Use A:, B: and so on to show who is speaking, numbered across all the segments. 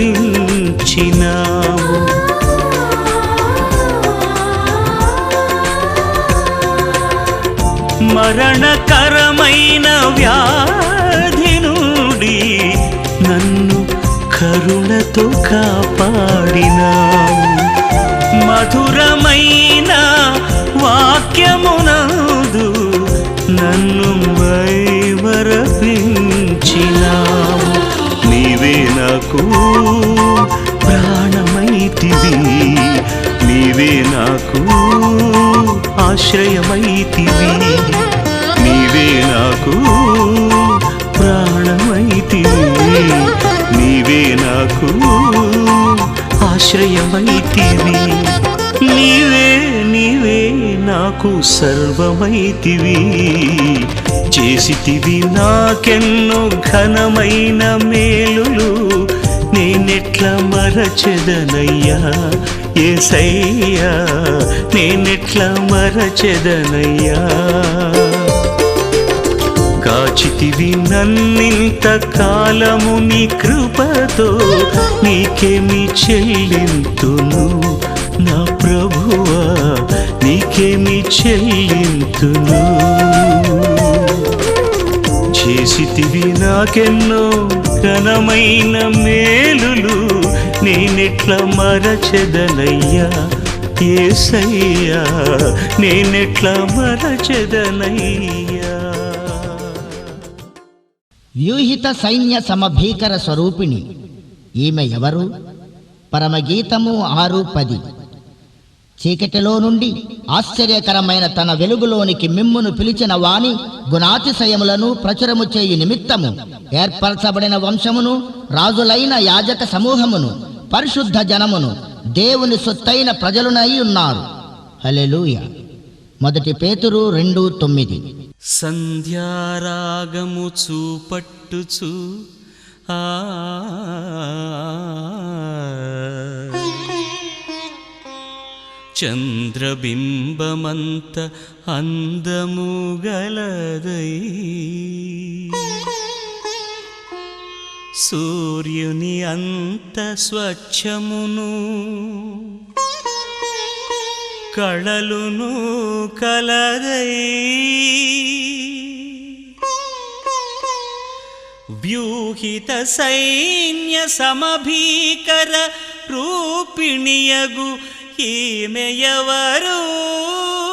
A: మరపించినావు మరణకరమైన వ్యాధి నుండి నన్ను కరుణతో కాపాడినావు. మధురమైన వాక్యమునదు నన్ను వైమరపించినావు నాకు ప్రాణమైతివి నీవే నాకు ఆశ్రయమైతివి నీవే నాకు ప్రాణమైతివి నీవే నాకు ఆశ్రయమైతివి నీవే నీవే నాకు సర్వమైతివి. చేసితివి నాకెన్నో ఘనమైన మేలులు నేనెట్లా మరచెదనయ్యా? ఏసయ్యా నేనెట్లా మరచెదనయ్యా? కాచితివి నన్నింత కాలము నీ కృపతో నీకేమి చెల్లింతును నా ప్రభువా? నీకేమి చెల్లింతును? చేసితివి నాకెన్నో ఘనమైన మేలులు నేనెట్ల మరచెదనయ్యా? ఏసయ్యా నేనెట్ల మరచెదనయ్యా?
B: వ్యూహిత సైన్య సమభీకర స్వరూపిణి. ఈమె ఎవరు? పరమగీతము ఆరు పది. చీకటిలో నుండి ఆశ్చర్యకరమైన తన వెలుగులోనికి మిమ్మును పిలిచిన వాణి గుణాతిశయములను ప్రచురము చేయు నిమిత్తము. ఏర్పరచబడిన వంశమును రాజులైన యాజక సమూహమును పరిశుద్ధ జనమును దేవుని సొత్తైన ప్రజలునై ఉన్నారు. హలెలూయ మొదటి పేతురు రెండు తొమ్మిది.
A: సంధ్యారాగము చూపట్టుచు ఆ చంద్రబింబమంత అందము గలదై సూర్యుని అంత స్వచ్ఛమును కళలును కలదై. వ్యూహిత సైన్య సమభీకర రూపిణియగు ఈమెయవరు ఈమె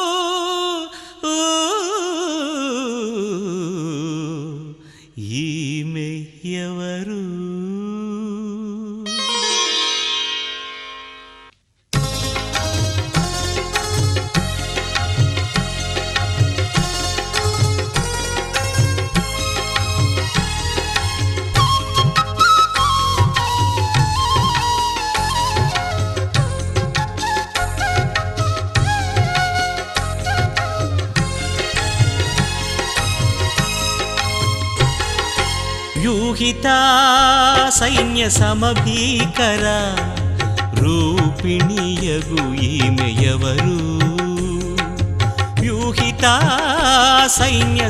A: వ్యూహిత సైన్య సమభీకర రూపిణియగు ఈమె ఎవరు? వ్యూహిత సైన్య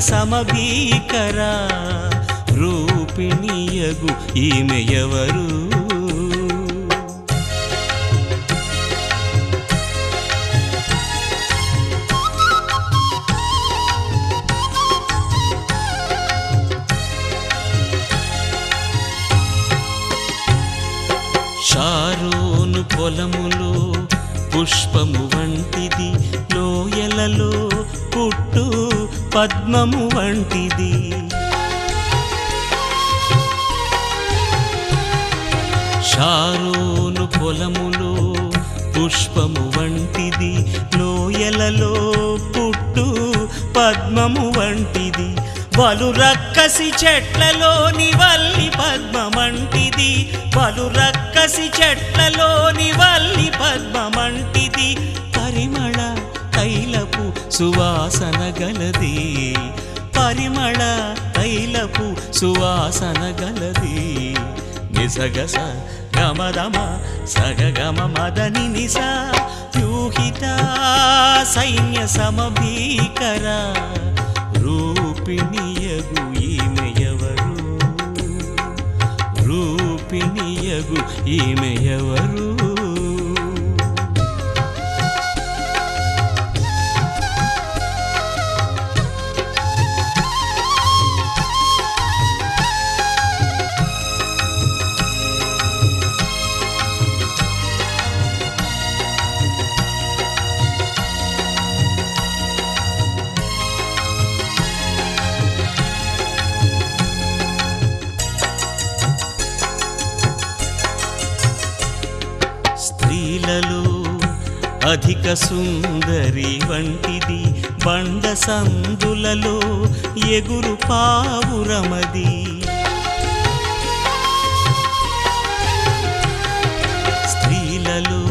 A: పొలములో పుష్పము వంటిది లోయలలో పుట్టు పద్మము వంటిది. షారోను పొలములో పుష్పము వంటిది లోయలలో పుట్టు పద్మము వంటిది. బలు రక్కసి చెట్లలోని వల్లి పద్మమంటిది. బలు రక్కసి చెట్లలోని వల్లి పద్మమంటిది. పరిమళ తైలపు సువాసన గలది. పరిమళ తైలపు సువాసన గలది. నిసగస గమదమ సగగమ మదని నిస. యూహిత సైన్య సమభీకర రూ రూపిణియగు ఈమెయవరు? రూపిణియగు ఈమెయవరు? అధిక సుందరి వంటిది బండ సందులలో ఎగురు పావురమది స్త్రీలలో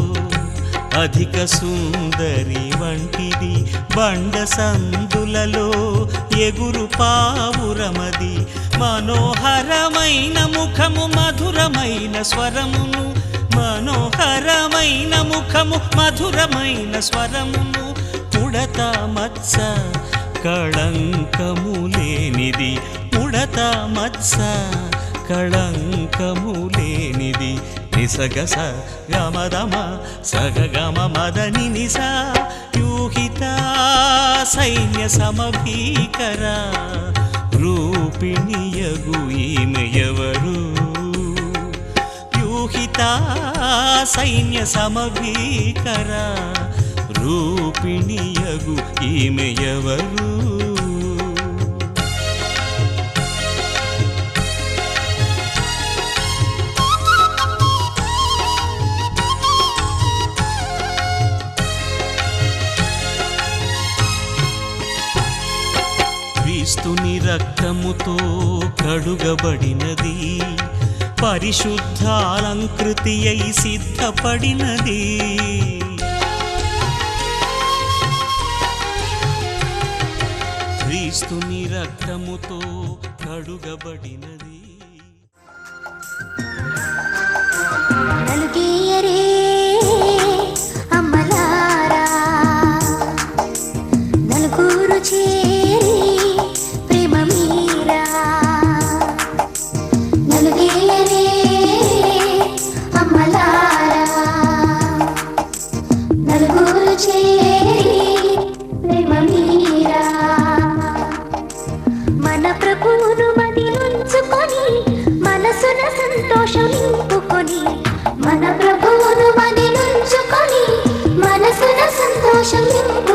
A: అధిక సుందరి వంటిది బండ సందులలో ఎగురు పావురమది మనోహరమైన ముఖము మధురమైన స్వరమును మనోహరమైన ముఖము మధురమైన స్వరమును పుడత మత్స కళంకము లేనిది పుడత మత్స కళంకము లేనిది. నిసగస గమదమ సగగమ మదని నిస యూహిత సైన్య సమభీకర రూపిణియగు ఈమెయవరు వ్యూహిత సైన్య సమభీకర రూపిణియగు ఈమెయవరు క్రీస్తుని రక్తముతో కడుగబడినది పరిశుద్ధాలంకృతియై సిద్ధపడినది. క్రీస్తుని రక్తముతో కడుగబడినది.
C: నలుగేయరే
D: 想留。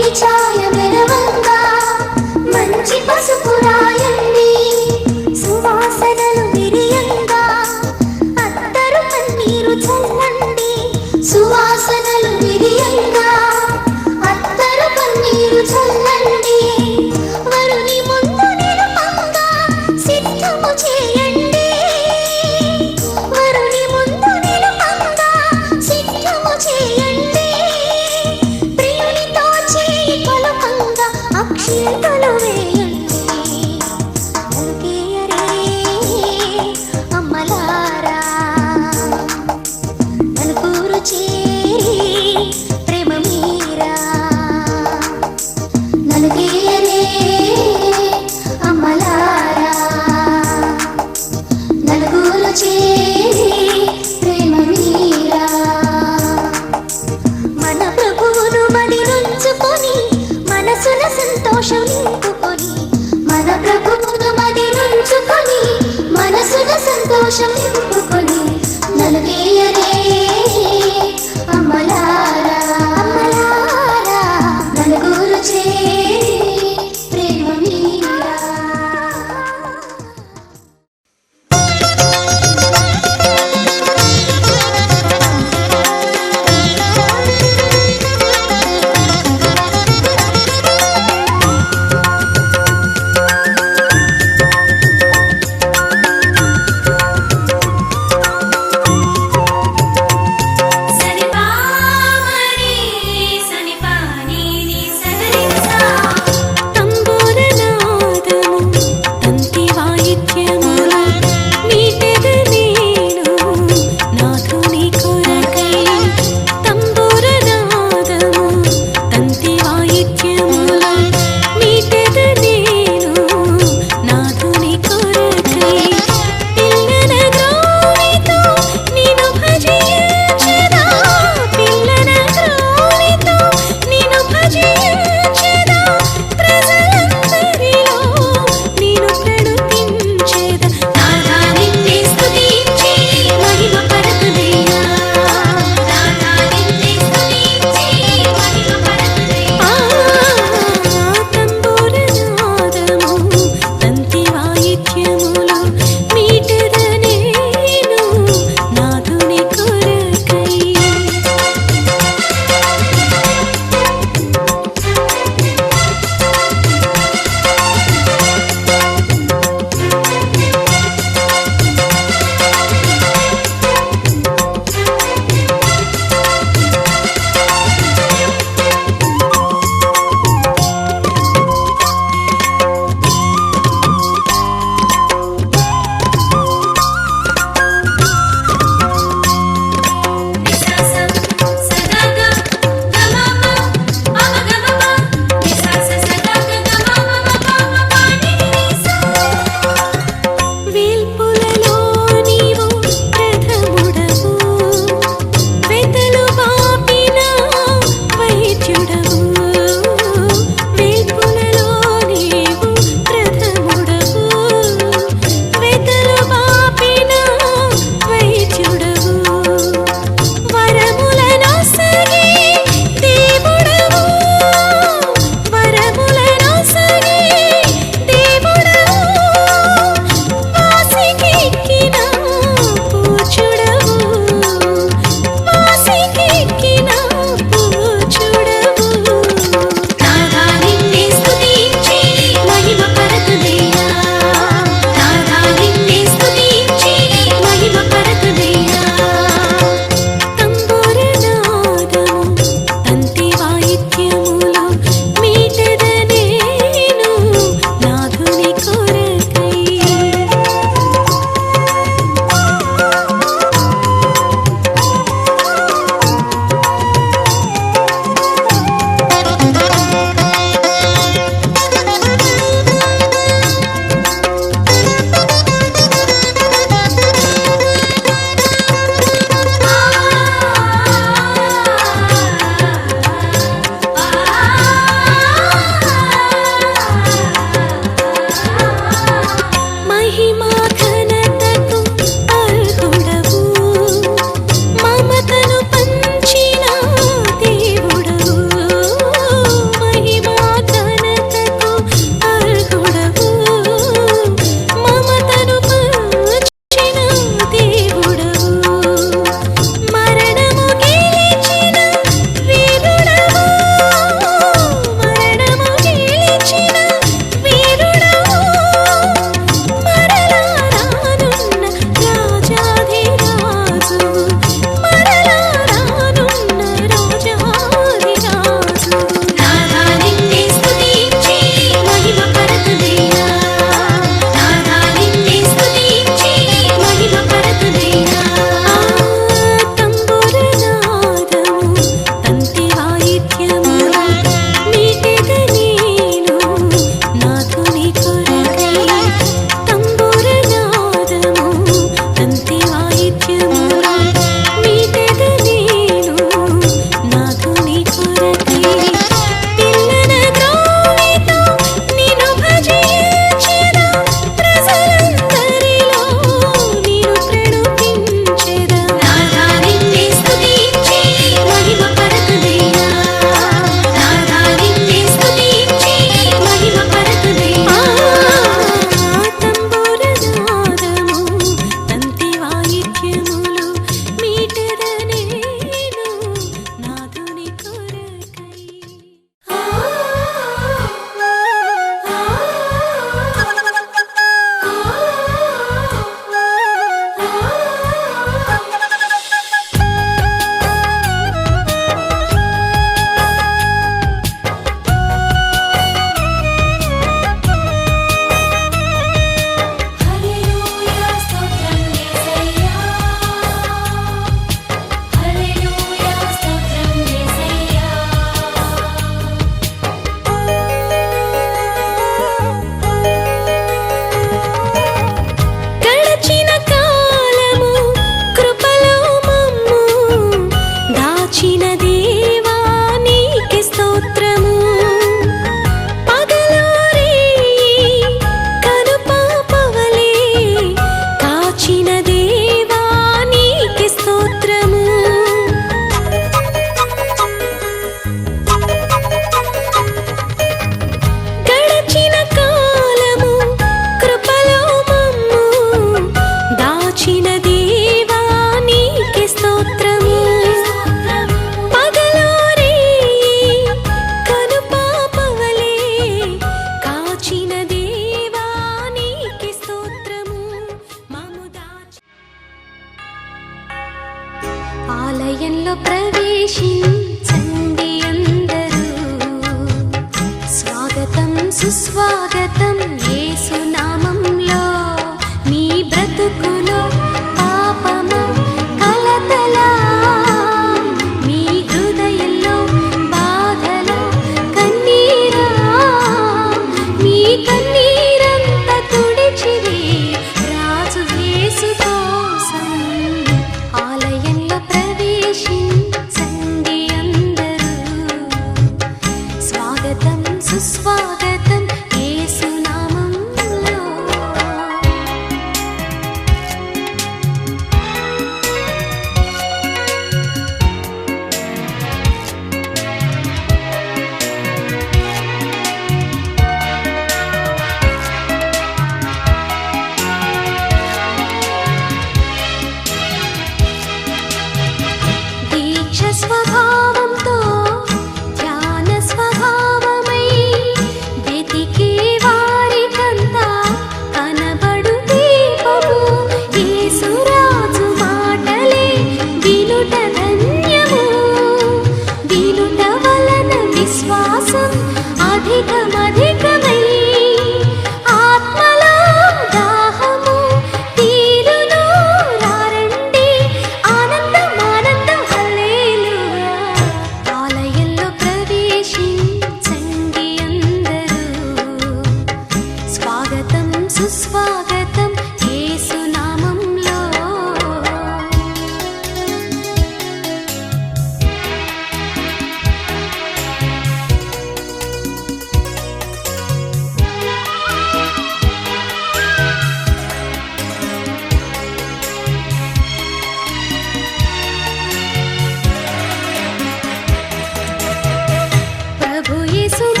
D: su
A: mano.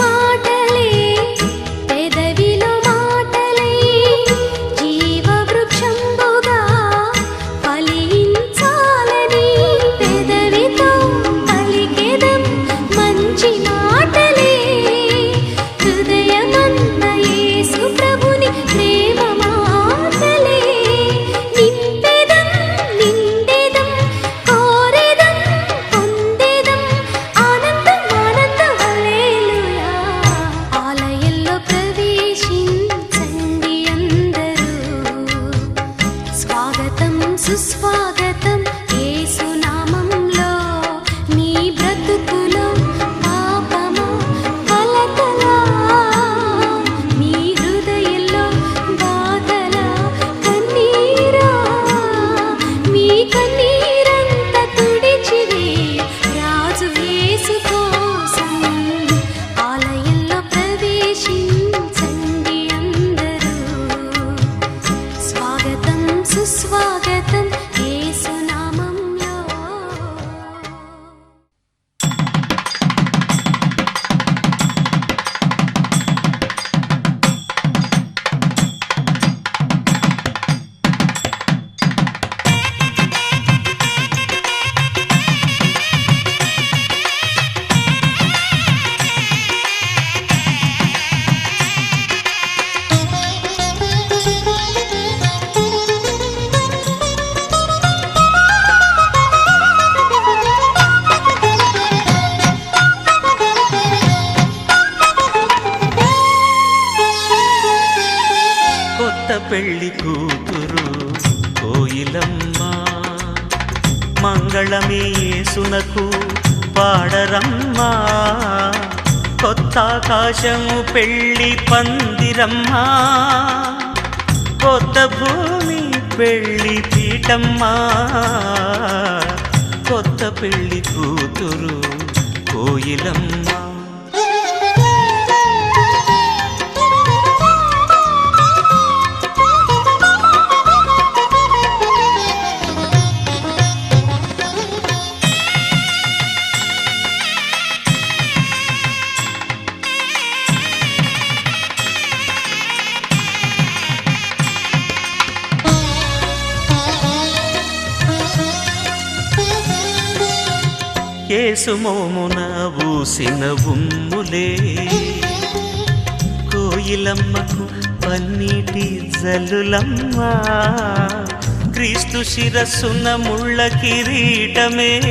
A: పెళ్ళి కూతురు కోయిలమ్మ. మంగళమే యేసునకు కొత్త ఆకాశం పెళ్ళి పందిరమ్మా. కొత్త భూమి పెళ్ళి పీటమ్మా కొత్త పెళ్ళి కూతురు కోయిలమ్మా. కేసు మోమున ఊసిన ఉమ్ములే. కోయిలమ్మకు పన్నీటి జలులమ్మ క్రీస్తు శిరస్సున ముళ్ళ కిరీటమే.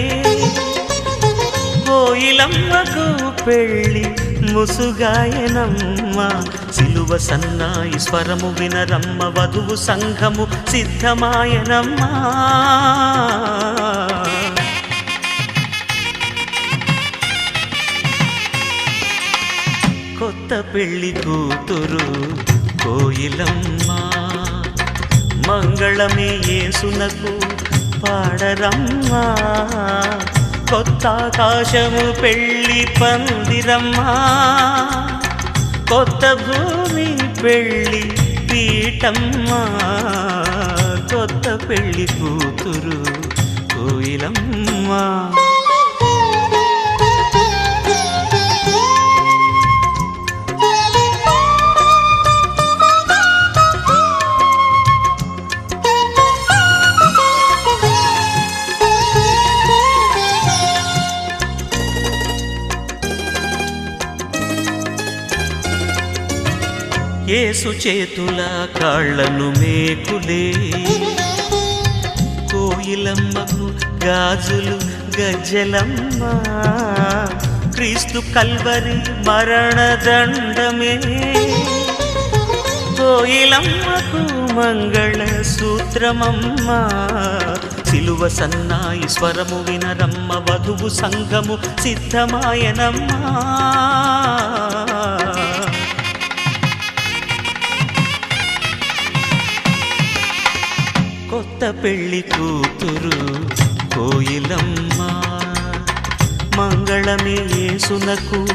A: కోయిలమ్మకు పెళ్ళి ముసుగాయనమ్మ. సిలువ సన్నాయి స్వరము వినరమ్మ వధువు సంఘము సిద్ధమాయనమ్మా. కొత్త పెళ్ళి కూతురు కోయిలమ్మ. మంగళమే యేసునకు పాడరమ్మా. కొత్త ఆకాశము పెళ్ళి పందిరమ్మా. కొత్త భూమి పెళ్ళి పీటమ్మా కొత్త పెళ్ళి కూతురు కోయిలమ్మా. ఏసు చేతుల కాళ్ళను మేకులే. కోయిలమ్మకు గాజులు గజ్జలమ్మ క్రీస్తు కల్వరి మరణదండమే కోయిలమ్మకు మంగళ సూత్రమమ్మ. సిలువ సన్నాయి స్వరము వినరమ్మ వధువు సంగము సిద్ధమాయనమ్మా. కొత్త పెళ్ళి కూతురు కోయిలమ్మ. మంగళమే యేసునకు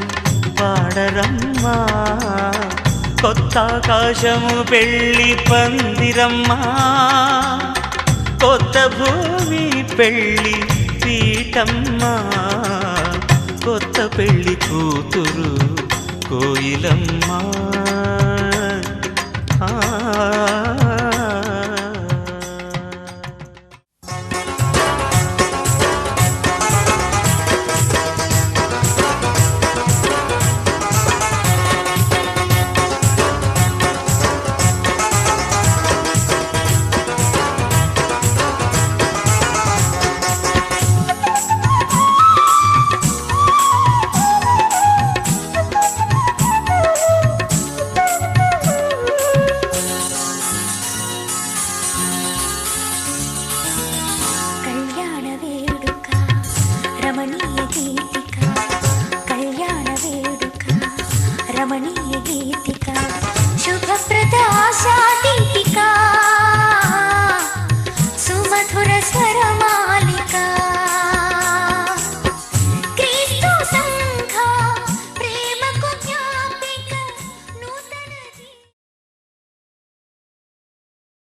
A: పాడరమ్మా. కొత్త ఆకాశము పెళ్ళి పందిరమ్మా. కొత్త భూమి పెళ్ళి పీఠమ్మా. కొత్త పెళ్ళి కూతురు కోయిలమ్మా.